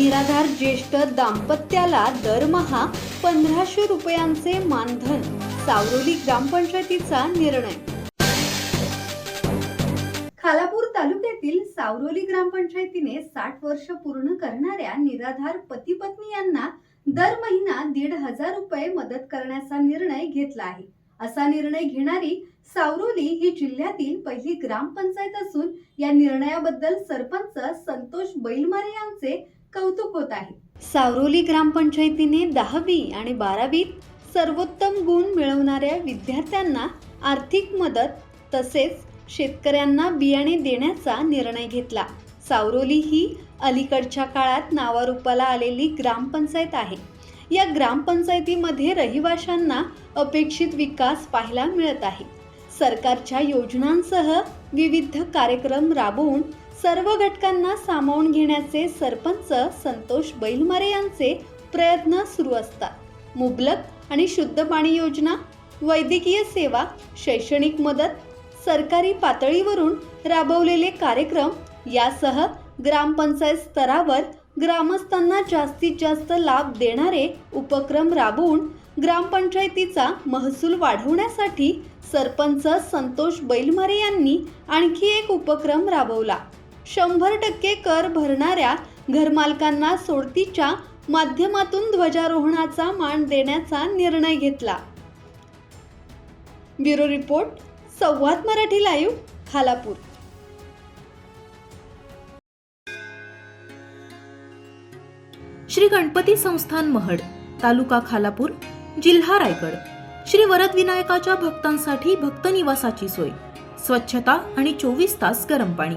निराधार ज्येष्ठ दाम्पत्याला दरमहा पंधराशे रुपयांचे मानधन सावरोली ग्रामपंचायतीचा निर्णय. खालापूर तालुक्यातील सावरोली ग्रामपंचायतीने साठ वर्ष पूर्ण करणाऱ्या निराधार पती पत्नी यांना दर महिना दीड हजार रुपये मदत करण्याचा निर्णय घेतला आहे. असा निर्णय घेणारी सावरोली ही जिल्ह्यातील पहिली ग्रामपंचायत असून या निर्णयाबद्दल सरपंच संतोष बैलमारे यांचे कौतुक होत आहे. सावरोली ग्रामपंचायतीने दहावी आणि बारावीत सर्वोत्तम गुण मिळवणाऱ्या विद्यार्थ्यांना आर्थिक मदत तसेच शेतकऱ्यांना बियाणे देण्याचा निर्णय घेतला. सावरोली ही अलीकडच्या काळात नावारूपाला आलेली ग्रामपंचायत आहे. या ग्रामपंचायतीमध्ये रहिवाशांना अपेक्षित विकास पाहायला मिळत आहे. सरकारच्या योजनांसह विविध कार्यक्रम राबवून सर्व घटकांना सामावून घेण्याचे सरपंच संतोष बैलमारे यांचे प्रयत्न सुरू असतात. मुबलक आणि शुद्ध पाणी योजना वैद्यकीय सेवा शैक्षणिक मदत सरकारी पातळीवरून राबवलेले कार्यक्रम यासह ग्रामपंचायत स्तरावर ग्रामस्थांना जास्तीत जास्त लाभ देणारे उपक्रम राबवून ग्रामपंचायतीचा महसूल वाढवण्यासाठी सरपंच संतोष बैलमारे यांनी आणखी एक उपक्रम राबवला. शंभर टक्के कर भरणाऱ्या घरमालकांना सोडतीच्या माध्यमातून ध्वजारोहणाचा मान देण्याचा निर्णय घेतला. Bureau report Samvad Marathi live Khalapur. Shri Ganpati Sansthan Mahad taluka Khalapur जिल्हा रायगड. श्री वरद विनायकाच्या भक्तांसाठी भक्त निवासाची सोय. स्वच्छता आणि चोवीस तास गरम पाणी.